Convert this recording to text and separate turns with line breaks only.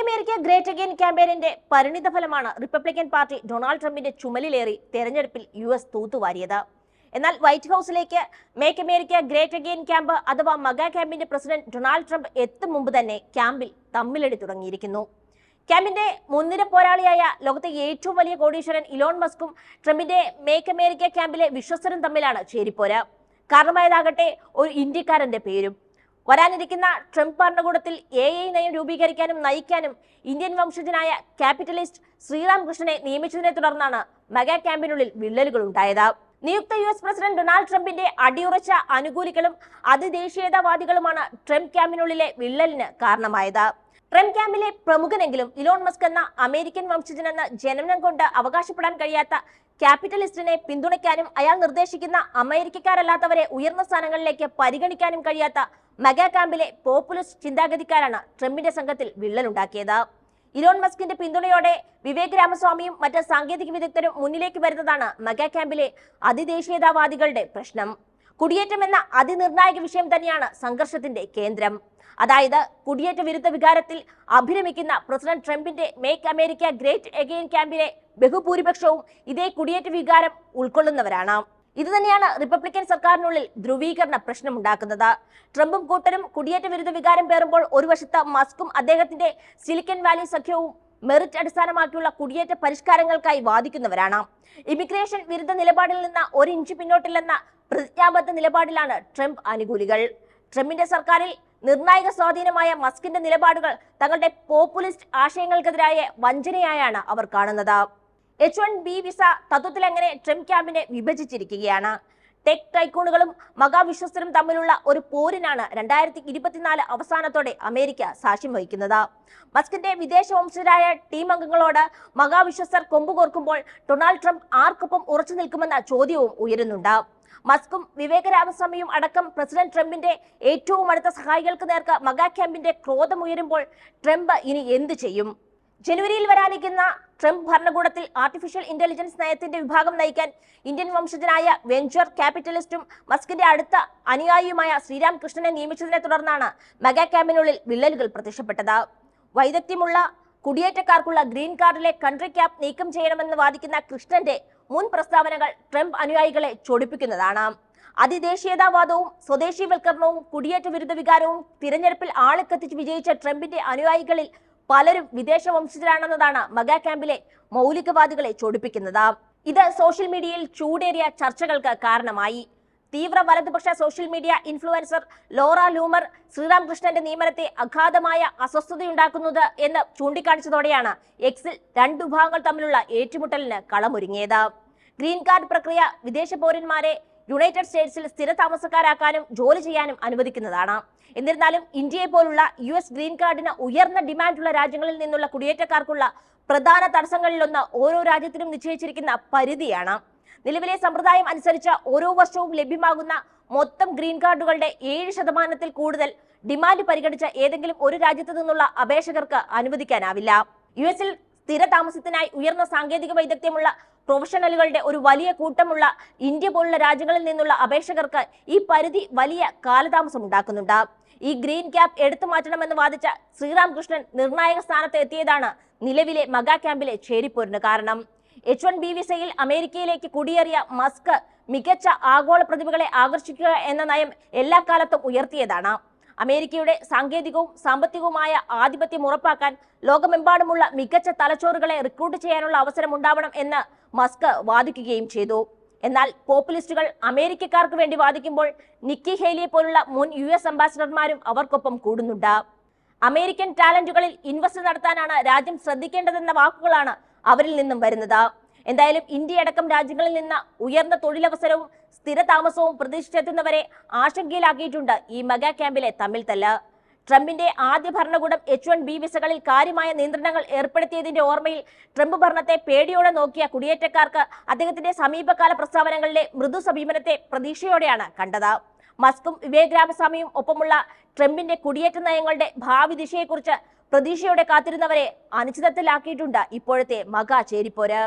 America great again ക്യാമ്പയിനിന്റെ പരിണിത ഫലമാണ് Republican party Donald ട്രംപിന്റെ ചുമലിലേറി തെരഞ്ഞെടുപ്പിൽ യു എസ് തൂത്തുവാരിയത്. എന്നാൽ white ഹൌസിലേക്ക് make America great again camp അഥവാ മഗ ക്യാമ്പിന്റെ പ്രസിഡന്റ് ഡൊണാൾഡ് ട്രംപ് എത്തും മുമ്പ് തന്നെ ക്യാമ്പിൽ തമ്മിലടി തുടങ്ങിയിരിക്കുന്നു. ക്യാമ്പിന്റെ മുൻനിര പോരാളിയായ ലോകത്തെ ഏറ്റവും വലിയ കോടീശ്വരൻ ഇലോൺ മസ്കും ട്രംപിന്റെ മേക്ക് അമേരിക്ക ക്യാമ്പിലെ വിശ്വസ്തരും തമ്മിലാണ് ചേരിപ്പോര്. കാരണമായതാകട്ടെ ഒരു ഇന്ത്യക്കാരന്റെ പേരും. വരാനിരിക്കുന്ന ട്രംപ് ഭരണകൂടത്തിൽ എ ഐ നയം രൂപീകരിക്കാനും നയിക്കാനും ഇന്ത്യൻ വംശജനായ ക്യാപിറ്റലിസ്റ്റ് ശ്രീറാം കൃഷ്ണനെ നിയമിച്ചതിനെ തുടർന്നാണ് മെഗാ ക്യാമ്പിനുള്ളിൽ വിള്ളലുകൾ ഉണ്ടായത്. നിയുക്ത യു എസ് പ്രസിഡന്റ് ഡൊണാൾഡ് ട്രംപിന്റെ അടിയുറച്ച അനുകൂലികളും അതിദേശീയതാവാദികളുമാണ് ട്രംപ് ക്യാമ്പിനുള്ളിലെ വിള്ളലിന് കാരണമായത്. ട്രംപ് ക്യാമ്പിലെ പ്രമുഖനെങ്കിലും ഇലോൺ മസ്ക് എന്ന അമേരിക്കൻ വംശജനെന്ന ജനനം കൊണ്ട് അവകാശപ്പെടാൻ കഴിയാത്ത ക്യാപിറ്റലിസ്റ്റിനെ പിന്തുണയ്ക്കാനും അയാൾ നിർദ്ദേശിക്കുന്ന അമേരിക്കക്കാരല്ലാത്തവരെ ഉയർന്ന സ്ഥാനങ്ങളിലേക്ക് പരിഗണിക്കാനും കഴിയാത്ത മെഗാ ക്യാമ്പിലെ പോപ്പുലിസ്റ്റ് ചിന്താഗതിക്കാരാണ് ട്രംപിന്റെ സംഘത്തിൽ വിള്ളലുണ്ടാക്കിയത്. ഇലോൺ മസ്കിന്റെ പിന്തുണയോടെ വിവേക് രാമസ്വാമിയും മറ്റ് സാങ്കേതിക വിദഗ്ധരും മുന്നിലേക്ക് വരുന്നതാണ് മെഗാ ക്യാമ്പിലെ അതിദേശീയതാവാദികളുടെ പ്രശ്നം. കുടിയേറ്റം എന്ന അതിനിർണായക വിഷയം തന്നെയാണ് സംഘർഷത്തിന്റെ കേന്ദ്രം. അതായത് കുടിയേറ്റ വിരുദ്ധ വികാരത്തിൽ അഭിരമിക്കുന്ന പ്രസിഡന്റ് ട്രംപിന്റെ മേക്ക് അമേരിക്ക ഗ്രേറ്റ് എഗെയിൻ ക്യാമ്പിലെ ബഹുഭൂരിപക്ഷവും ഇതേ കുടിയേറ്റ വികാരം ഉൾക്കൊള്ളുന്നവരാണ്. ഇത് തന്നെയാണ് റിപ്പബ്ലിക്കൻ സർക്കാരിനുള്ളിൽ ധ്രുവീകരണ പ്രശ്നമുണ്ടാക്കുന്നത്. ട്രംപും കൂട്ടരും കുടിയേറ്റ വിരുദ്ധ വികാരം പേറുമ്പോൾ ഒരു വശത്ത് മസ്കും അദ്ദേഹത്തിന്റെ സിലിക്കൻ വാലി സഖ്യവും മെറിറ്റ് അടിസ്ഥാനമാക്കിയുള്ള കുടിയേറ്റ പരിഷ്കാരങ്ങൾക്കായി വാദിക്കുന്നവരാണ്. ഇമിഗ്രേഷൻ വിരുദ്ധ നിലപാടിൽ നിന്ന് ഒരു ഇഞ്ച് പിന്നോട്ടില്ലെന്ന പ്രതിജ്ഞാബദ്ധ നിലപാടിലാണ് ട്രംപ് അനുകൂലികൾ ട്രംപിന്റെ സർക്കാരിൽ നിർണായക സ്വാധീനമായ മസ്കിന്റെ നിലപാടുകൾ തങ്ങളുടെ പോപ്പുലിസ്റ്റ് ആശയങ്ങൾക്കെതിരായ വഞ്ചനയായാണ് അവർ കാണുന്നത്. എച്ച് വൺ ബി വിസ തത്വത്തിൽ എങ്ങനെ ട്രംപ് ക്യാമ്പിനെ വിഭജിച്ചിരിക്കുകയാണ്? ടെക് ടൈക്കൂണുകളും മഹാവിശ്വസ്തരും തമ്മിലുള്ള ഒരു പോരിനാണ് രണ്ടായിരത്തി ഇരുപത്തിനാല് അവസാനത്തോടെ അമേരിക്ക സാക്ഷ്യം വഹിക്കുന്നത്. മസ്കിന്റെ വിദേശ വംശജരായ ടീം അംഗങ്ങളോട് മഹാവിശ്വസ്തർ കൊമ്പുകോർക്കുമ്പോൾ ഡൊണാൾഡ് ട്രംപ് ആർക്കൊപ്പം ഉറച്ചു നിൽക്കുമെന്ന ചോദ്യവും ഉയരുന്നുണ്ട്. മസ്കും വിവേക രാമസ്വാമിയും അടക്കം പ്രസിഡന്റ് ട്രംപിന്റെ ഏറ്റവും അടുത്ത സഹായികൾക്ക് നേർക്ക് മഗാ ക്യാമ്പിന്റെ ക്രോധമുയരുമ്പോൾ ട്രംപ് ഇനി എന്ത് ചെയ്യും? ജനുവരിയിൽ വരാനിരിക്കുന്ന ട്രംപ് ഭരണകൂടത്തിൽ ആർട്ടിഫിഷ്യൽ ഇന്റലിജൻസ് നയത്തിന്റെ വിഭാഗം നയിക്കാൻ ഇന്ത്യൻ വംശജനായ വെഞ്ചർ ക്യാപിറ്റലിസ്റ്റും മസ്കിന്റെ അടുത്ത അനുയായിയുമായ ശ്രീരാം കൃഷ്ണനെ നിയമിച്ചതിനെ തുടർന്നാണ് മെഗാ ക്യാമ്പിനുള്ളിൽ വിള്ളലുകൾ പ്രത്യക്ഷപ്പെട്ടത്. വൈദഗ്ധ്യമുള്ള കുടിയേറ്റക്കാർക്കുള്ള ഗ്രീൻ കാർഡിലെ കൺട്രി ക്യാപ് നീക്കം ചെയ്യണമെന്ന് വാദിക്കുന്ന കൃഷ്ണന്റെ മുൻ പ്രസ്താവനകൾ ട്രംപ് അനുയായികളെ ചൊടിപ്പിക്കുന്നതാണ്. അതിദേശീയതാവാദവും സ്വദേശീവൽക്കരണവും കുടിയേറ്റ വിരുദ്ധ വികാരവും തിരഞ്ഞെടുപ്പിൽ ആളിക്കത്തിച്ച് വിജയിച്ച ട്രംപിന്റെ അനുയായികളിൽ പലരും വിദേശ വംശജരാണെന്നതാണ് മഗ ക്യാമ്പിലെ മൗലികവാദികളെ ചൊടിപ്പിക്കുന്നത്. ഇത് സോഷ്യൽ മീഡിയയിൽ ചൂടേറിയ ചർച്ചകൾക്ക് കാരണമായി. തീവ്ര വലതുപക്ഷ social media influencer Laura Loomer ശ്രീരാമകൃഷ്ണന്റെ നിയമനത്തെ അഗാധമായ അസ്വസ്ഥതയുണ്ടാക്കുന്നത് എന്ന് ചൂണ്ടിക്കാണിച്ചതോടെയാണ് എക്സിൽ രണ്ടു വിഭാഗങ്ങൾ തമ്മിലുള്ള ഏറ്റുമുട്ടലിന് കളമൊരുങ്ങിയത്. ഗ്രീൻ കാർഡ് പ്രക്രിയ വിദേശ പൗരന്മാരെ യുണൈറ്റഡ് സ്റ്റേറ്റ്സിൽ സ്ഥിര താമസക്കാരാക്കാനും ജോലി ചെയ്യാനും അനുവദിക്കുന്നതാണ്. എന്നിരുന്നാലും ഇന്ത്യയെ പോലുള്ള യു എസ് ഗ്രീൻ കാർഡിന് ഉയർന്ന ഡിമാൻഡുള്ള രാജ്യങ്ങളിൽ നിന്നുള്ള കുടിയേറ്റക്കാർക്കുള്ള പ്രധാന തടസ്സങ്ങളിലൊന്ന് ഓരോ രാജ്യത്തിനും നിശ്ചയിച്ചിരിക്കുന്ന പരിധിയാണ്. നിലവിലെ സമ്പ്രദായം അനുസരിച്ച് ഓരോ വർഷവും ലഭ്യമാകുന്ന മൊത്തം ഗ്രീൻ കാർഡുകളുടെ ഏഴ് ശതമാനത്തിൽ കൂടുതൽ ഡിമാൻഡ് പരിഗണിച്ച ഏതെങ്കിലും ഒരു രാജ്യത്തു നിന്നുള്ള അപേക്ഷകർക്ക് അനുവദിക്കാനാവില്ല. യു എസിൽ സ്ഥിര താമസത്തിനായി ഉയർന്ന സാങ്കേതിക വൈദഗ്ധ്യമുള്ള പ്രൊഫഷണലുകളുടെ ഒരു വലിയ കൂട്ടമുള്ള ഇന്ത്യ പോലുള്ള രാജ്യങ്ങളിൽ നിന്നുള്ള അപേക്ഷകർക്ക് ഈ പരിധി വലിയ കാലതാമസം ഉണ്ടാക്കുന്നുണ്ട്. ഈ ഗ്രീൻ ക്യാപ് എടുത്തു മാറ്റണമെന്ന് വാദിച്ച ശ്രീരാമകൃഷ്ണൻ നിർണായക സ്ഥാനത്ത് എത്തിയതാണ് നിലവിലെ മഗാ ക്യാമ്പിലെ ചേരിപ്പോരിന് കാരണം. എച്ച് വൺ ബി വിസയിൽ അമേരിക്കയിലേക്ക് കുടിയേറിയ മസ്ക് മികച്ച ആഗോള പ്രതിഭകളെ ആകർഷിക്കുക എന്ന നയം എല്ലാ കാലത്തും ഉയർത്തിയതാണ്. അമേരിക്കയുടെ സാങ്കേതികവും സാമ്പത്തികവുമായ ആധിപത്യം ഉറപ്പാക്കാൻ ലോകമെമ്പാടുമുള്ള മികച്ച തലച്ചോറുകളെ റിക്രൂട്ട് ചെയ്യാനുള്ള അവസരം ഉണ്ടാവണം എന്ന് മസ്ക് വാദിക്കുകയും ചെയ്തു. എന്നാൽ പോപ്പുലിസ്റ്റുകൾ അമേരിക്കക്കാർക്ക് വേണ്ടി വാദിക്കുമ്പോൾ നിക്കി ഹേലിയെ പോലുള്ള മുൻ യു എസ് അംബാസിഡർമാരും അവർക്കൊപ്പം കൂടുന്നുണ്ട്. അമേരിക്കൻ ടാലന്റുകളിൽ ഇൻവെസ്റ്റ് നടത്താനാണ് രാജ്യം ശ്രദ്ധിക്കേണ്ടതെന്ന വാക്കുകളാണ് അവരിൽ നിന്നും വരുന്നത്. എന്തായാലും ഇന്ത്യ അടക്കം രാജ്യങ്ങളിൽ നിന്ന് ഉയർന്ന തൊഴിലവസരവും സ്ഥിര താമസവും പ്രതീക്ഷിച്ചെത്തുന്നവരെ ആശങ്കയിലാക്കിയിട്ടുണ്ട് ഈ മെഗാ ക്യാമ്പിലെ തമ്മിൽ തല്ല്. ട്രംപിന്റെ ആദ്യ ഭരണകൂടം എച്ച് വൺ ബി വിസകളിൽ കാര്യമായ നിയന്ത്രണങ്ങൾ ഏർപ്പെടുത്തിയതിന്റെ ഓർമ്മയിൽ ട്രംപ് ഭരണത്തെ പേടിയോടെ നോക്കിയ കുടിയേറ്റക്കാർക്ക് അദ്ദേഹത്തിന്റെ സമീപകാല പ്രസ്താവനകളിലെ മൃദു സമീപനത്തെ പ്രതീക്ഷയോടെയാണ് കണ്ടത്. മസ്കും വിവേക് രാമസ്വാമിയും ഒപ്പമുള്ള ട്രംപിന്റെ കുടിയേറ്റ നയങ്ങളുടെ ഭാവി ദിശയെക്കുറിച്ച് പ്രതീക്ഷയോടെ കാത്തിരുന്നവരെ അനിശ്ചിതത്തിലാക്കിയിട്ടുണ്ട് ഇപ്പോഴത്തെ മഗ ചേരിപ്പോര്.